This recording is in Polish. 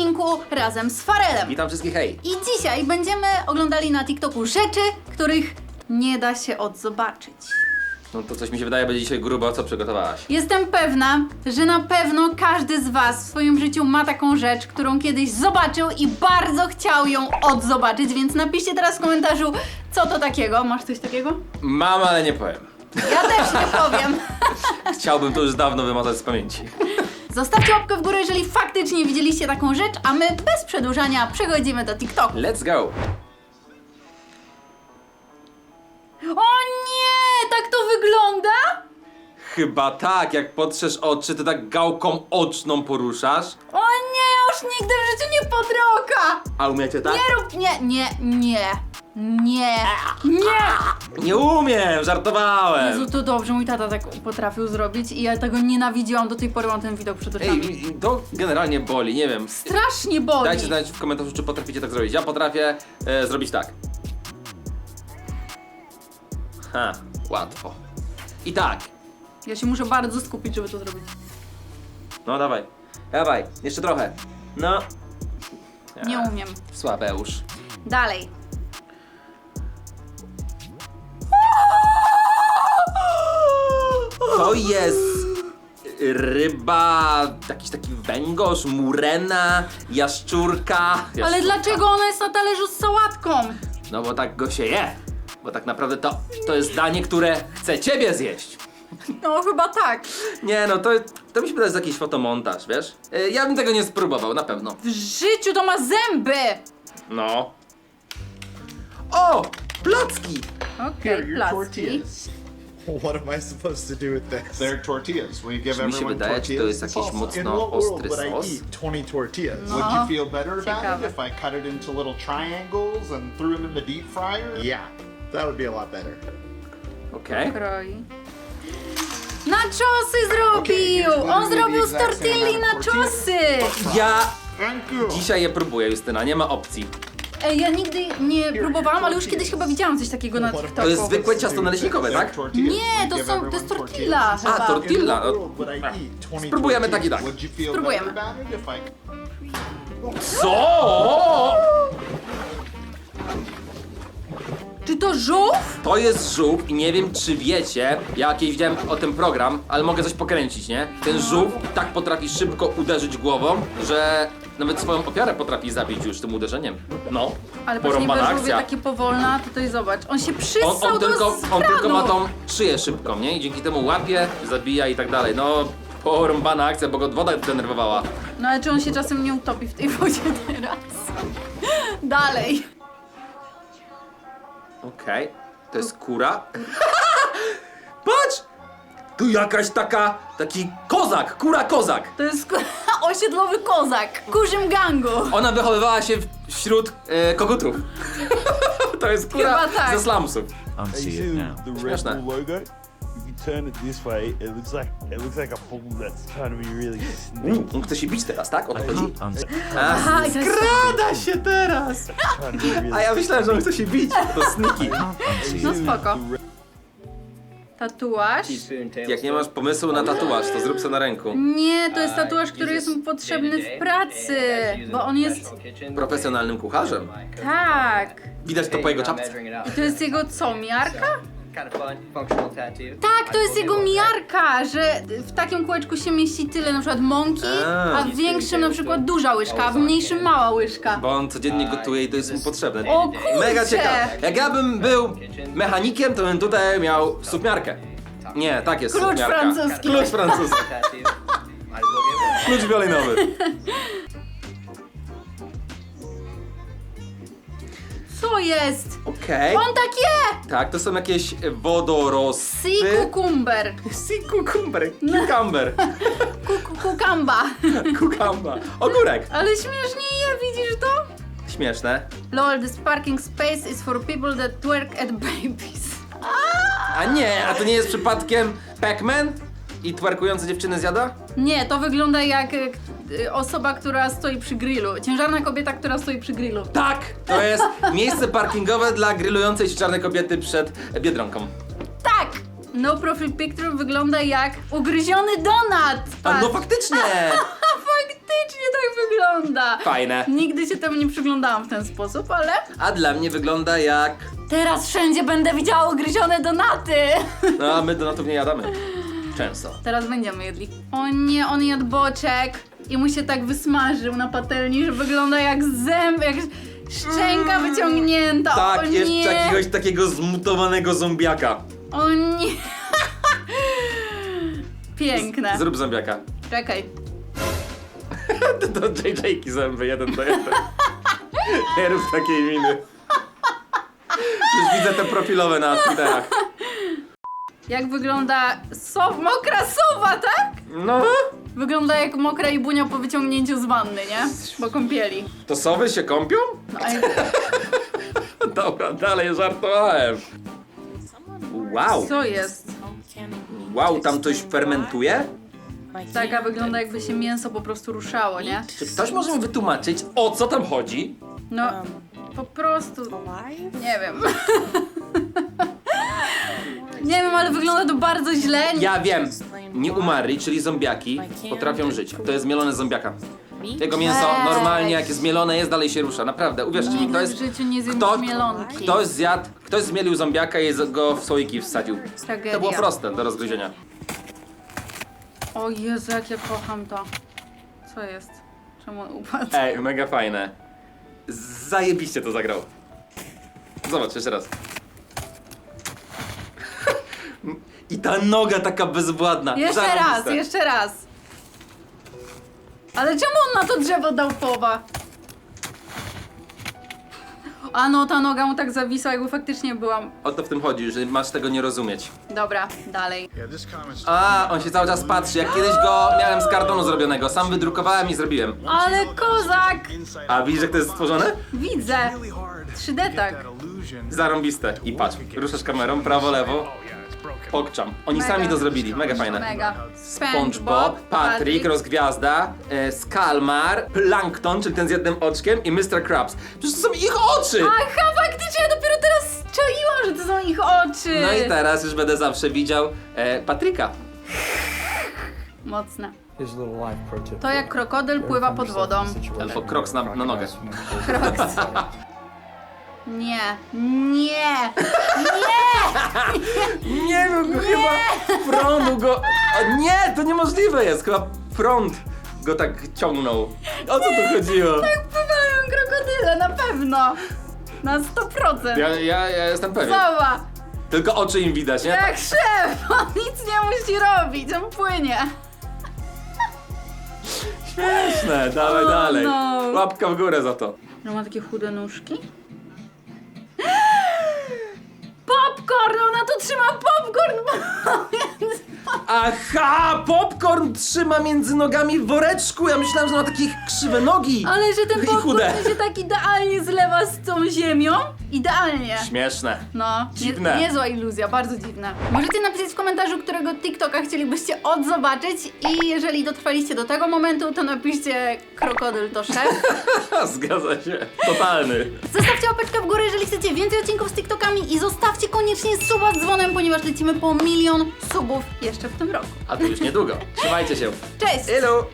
odcinku razem z Farelem. Witam wszystkich, hej! I dzisiaj będziemy oglądali na TikToku rzeczy, których nie da się odzobaczyć. No to coś mi się wydaje, będzie dzisiaj grubo, co przygotowałaś? Jestem pewna, że na pewno każdy z Was w swoim życiu ma taką rzecz, którą kiedyś zobaczył i bardzo chciał ją odzobaczyć, więc napiszcie teraz w komentarzu, co to takiego. Masz coś takiego? Mam, ale nie powiem. Ja też nie powiem. Chciałbym to już dawno wymazać z pamięci. Zostawcie łapkę w górę, jeżeli faktycznie widzieliście taką rzecz, a my bez przedłużania przechodzimy do TikToku. Let's go! O nie, tak to wygląda? Chyba tak, jak potrzesz oczy, to tak gałką oczną poruszasz. O nie, już nigdy w życiu nie podroka! A umiecie tak? Nie rób, nie, nie, nie, nie, nie! Nie umiem, żartowałem! Jezu, to dobrze, mój tata tak potrafił zrobić i ja tego nienawidziłam, do tej pory mam ten widok przed oczami. Ej, i- to generalnie boli, nie wiem. Strasznie boli. Dajcie znać w komentarzu, czy potraficie tak zrobić. Ja potrafię e, zrobić tak. Ha, łatwo. I tak. Ja się muszę bardzo skupić, żeby to zrobić. No dawaj. Dawaj, jeszcze trochę. No. Nie umiem. Słabeusz. Dalej. To jest ryba, jakiś taki węgorz, murena, jaszczurka. Ale Jaszczurka. dlaczego ona jest na talerzu z sałatką? No bo tak go się je. Bo tak naprawdę to, to jest danie, które chce ciebie zjeść. No chyba tak. Nie no, to, to mi się wydaje, że jest jakiś fotomontaż, wiesz? Y, Ja bym tego nie spróbował, na pewno. W życiu to ma zęby! No. O! Placki! Okej, placki. What am I supposed to do with this? They're tortillas. We give Czy mi się everyone wydaje, czy to jest tortillas. jakiś In mocno what world ostry would I sos? eat 20 tortillas? Would you feel better about Ciekawe. it if I cut it into little triangles and threw them in the deep fryer? Yeah, that would be a lot better. Okej. Kroi. Naczosy zrobił! here's On zrobił z tortilli naczosy! Ja Thank you. dzisiaj je próbuję, Justyna, nie ma opcji. Ej, ja nigdy nie próbowałam, ale już kiedyś chyba widziałam coś takiego na TikToku. To jest zwykłe ciasto naleśnikowe, tak? Nie, to są, to jest tortilla A, chyba. In tortilla. no. world would I eat 20 Spróbujemy tak i tak. Spróbujemy. Co? Czy to żółw? To jest żółw i nie wiem czy wiecie, ja kiedyś widziałem o tym program, ale mogę coś pokręcić, nie? Ten żółw tak potrafi szybko uderzyć głową, że nawet swoją ofiarę potrafi zabić już tym uderzeniem. No, Ale patrz, porąbana żółwie akcja. takie powolne, a tutaj zobacz. On się On, przystał on, do tylko, on tylko ma tą szyję szybką, nie? I dzięki temu łapie, zabija i tak dalej. No, porąbana akcja, bo go woda denerwowała. No ale czy on się czasem nie utopi w tej wodzie teraz? Dalej. Okej, to jest kura. Patrz! Tu jakaś taka, taki kozak, kura kozak. To jest osiedlowy kozak. Kurzym gangu. Ona wychowywała się wśród e, kogutów. to jest kura Chyba tak. ze slumsów. And Hey, see you it now. the Red Śmieszne. Bull logo? Turn it this way, it looks like it looks like a bull that's trying to be really sneaky. On chce się bić teraz, tak? O to chodzi? Aha, i to jest... Skrada się teraz! Trying to be really A ja myślałem, że on chce się bić. To sniki. unsee No spoko. Tatuaż? Jak nie masz pomysłu na tatuaż, to zrób sobie na ręku. Nie, to jest tatuaż, który jest mu potrzebny w pracy, bo on jest... Profesjonalnym kucharzem. Tak. Widać to po jego czapce. I to jest jego co, miarka? Kind of fun, functional tattoo. Tak, to jest jego miarka, że w takim kółeczku się mieści tyle na przykład mąki, A. a w większym na przykład duża łyżka, a w mniejszym mała łyżka. Bo on codziennie gotuje i to jest mu potrzebne. O kurczę! Mega ciekawe. Jak ja bym był mechanikiem, to bym tutaj miał submiarkę. Nie, tak jest Klucz submiarka. francuski. Klucz francuski. Tattoo. Might as well give it. Klucz wiolinowy. Co jest? Okej. On tak je! Tak, to są jakieś wodorosty. Si kukumber. Si kukumber. Cucumber. Ku- Kukamba. Kukamba. Ogórek. Ale śmiesznie je, widzisz to? Śmieszne. Lol, this parking space is for people that work at babies. A nie, a to nie jest przypadkiem Pac-Man? I twerkujące dziewczyny zjada? Nie, to wygląda jak e, osoba, która stoi przy grillu. Ciężarna kobieta, która stoi przy grillu. Tak! To jest miejsce parkingowe dla grillującej się czarnej kobiety przed Biedronką. Tak! No profile picture wygląda jak ugryziony donat! A Patrz. no faktycznie! Faktycznie tak wygląda! Fajne. Nigdy się temu nie przyglądałam w ten sposób, ale A dla mnie wygląda jak... teraz wszędzie będę widziała ugryzione donaty. No, a my donatów nie jadamy. Często. Teraz będziemy jedli. O nie, on jadł boczek i mu się tak wysmażył na patelni, że wygląda jak zęb, jak szczęka wyciągnięta. o Tak, jeszcze nie. jakiegoś takiego zmutowanego zombiaka. O nie. Piękne. Zrób zombiaka. Czekaj. To JJ-ki zęby, jeden do jeden. Nie rób takiej miny. Już widzę te profilowe na Twitterach. Jak wygląda sow, mokra sowa, tak? No, Wygląda jak mokra i bunia po wyciągnięciu z wanny, nie? Po kąpieli. to sowy się kąpią? No, a jak- Dobra, dalej żartowałem. Wow, co jest? wow, tam coś fermentuje? Taka wygląda jakby się mięso po prostu ruszało, nie? Czy ktoś może mi wytłumaczyć, o co tam chodzi? No, po prostu... Nie wiem. Nie wiem, ale wygląda to bardzo źle. Ja wiem, nie umarli, czyli zombiaki, potrafią żyć. To jest mielone z zombiaka. Jego mięso normalnie, jak jest mielone, jest, dalej się rusza. Naprawdę, uwierzcie mi, Nigdy to jest... w życiu nie zjem Kto, mielonki. ktoś zjadł, ktoś zmielił zombiaka i go w słoiki wsadził. Tragedia. To było proste do rozgryzienia. O Jezu, jak ja kocham to. Co jest? Czemu upadł? Ej, mega fajne. Zajebiście to zagrał. Zobacz, jeszcze raz. I ta noga taka bezwładna. Jeszcze raz, Zarąbiste. jeszcze raz. Ale czemu on na to drzewo dał powa? A no, ta noga mu tak zawisła, jakby faktycznie byłam. O to w tym chodzi, że masz tego nie rozumieć. Dobra, dalej. A, on się cały czas patrzy. Jak kiedyś go miałem z kartonu zrobionego. Sam wydrukowałem i zrobiłem. Ale kozak! A widzisz, jak to jest stworzone? Widzę. 3D tak. Zarąbiste. I patrz, ruszasz kamerą, prawo, lewo. Pokczam. Oni Mega. sami to zrobili, mega fajne. Mega. SpongeBob, Patrick, Rozgwiazda, e, Skalmar, Plankton, czyli ten z jednym oczkiem i Mr. Krabs. Przecież to są ich oczy! Aha, faktycznie, ja dopiero teraz czaiłam, że to są ich oczy. No i teraz już będę zawsze widział e, Patryka. Mocne. To jak krokodyl pływa pod wodą. Albo Crocs na, na nogę. Crocs. Nie, nie, Nie no, go chyba prądu go... Nie, to niemożliwe jest, chyba prąd go tak ciągnął. O co tu chodziło? pływają krokodyle, na pewno. Na 100%. Ja, ja, ja jestem pewien. Zobacz, Tylko oczy im widać, nie? jak szef, on nic nie musi robić, on płynie. Śmieszne, dawaj Oh, dalej. no. Łapka w górę za to. No ma takie chude nóżki. Ona tu trzyma popcorn pomiędzy... Aha, popcorn trzyma między nogami w woreczku. Ja myślałem, że ma takie krzywe nogi. Ale że ten I popcorn chude. się tak idealnie zlewa z tą ziemią. Idealnie. Śmieszne. No, Dziwne. Nie, niezła iluzja, bardzo dziwna. Możecie napisać w komentarzu, którego TikToka chcielibyście odzobaczyć i jeżeli dotrwaliście do tego momentu, to napiszcie krokodyl to szef. Zgadza się. Totalny. Zostawcie łapeczkę w górę, jeżeli chcecie więcej odcinków z TikTokami i zostawcie koniecznie suba z dzwonem, ponieważ lecimy po milion subów jeszcze w tym roku. A to już niedługo. Trzymajcie się. Cześć! Hello.